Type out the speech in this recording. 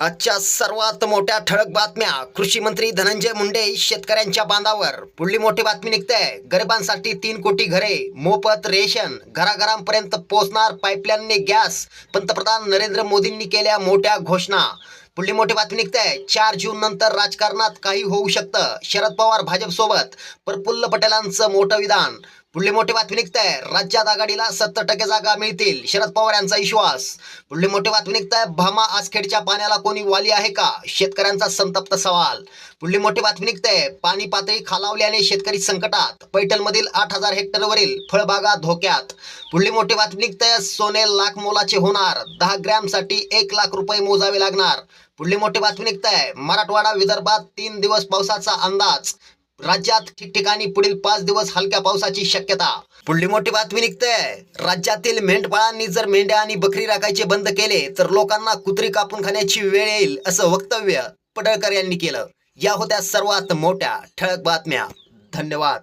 आजच्या सर्वात मोठ्या ठळक बातम्या. कृषी मंत्री धनंजय मुंडे शेतकऱ्यांच्या बांधावर. पुढली मोठी बातमी निघते. गरिबांसाठी तीन कोटी घरे मोफत रेशन घराघरांपर्यंत पोहोचणार पाईपलाईनने गॅस पंतप्रधान नरेंद्र मोदींनी केल्या मोठ्या घोषणा. पुढली मोठी बातमी निघते. चार जून नंतर राजकारणात काही होऊ शकतं. शरद पवार भाजपसोबत. प्रफुल्ल पटेलांचं मोठं विधान. पुढली मोठी बातमी निघताय. राज्यात आघाडीला सत्तर टक्के जागा मिळतील. शरद पवार यांचा विश्वास. पुढली मोठी बातमी निघताय. भामा आसखेडच्या पाण्याला कोणी वाली आहे का? शेतकऱ्यांचा संतप्त सवाल. पुढली मोठी बातमी निघताय. पाणी पातळी खालावल्याने शेतकरी संकटात. पैठणमधील आठ हजार हेक्टरवरील फळबागा धोक्यात. पुढली मोठी बातमी निघताय. सोने लाख मोलाचे होणार. दहा ग्रॅमसाठी एक लाख रुपये मोजावे लागणार. पुढली मोठी बातमी निघताय. मराठवाडा विदर्भात तीन दिवस पावसाचा अंदाज. राज्यात ठिकठिकाणी पुढील पाच दिवस हलक्या पावसाची शक्यता. पुढली मोठी बातमी निघते राज्यातील मेंढपाळांनी जर मेंढ्या आणि बकरी राखायचे बंद केले तर लोकांना कुत्री कापून खाण्याची वेळ येईल असं वक्तव्य पडळकर यांनी केलं. या होत्या सर्वात मोठ्या ठळक बातम्या. धन्यवाद.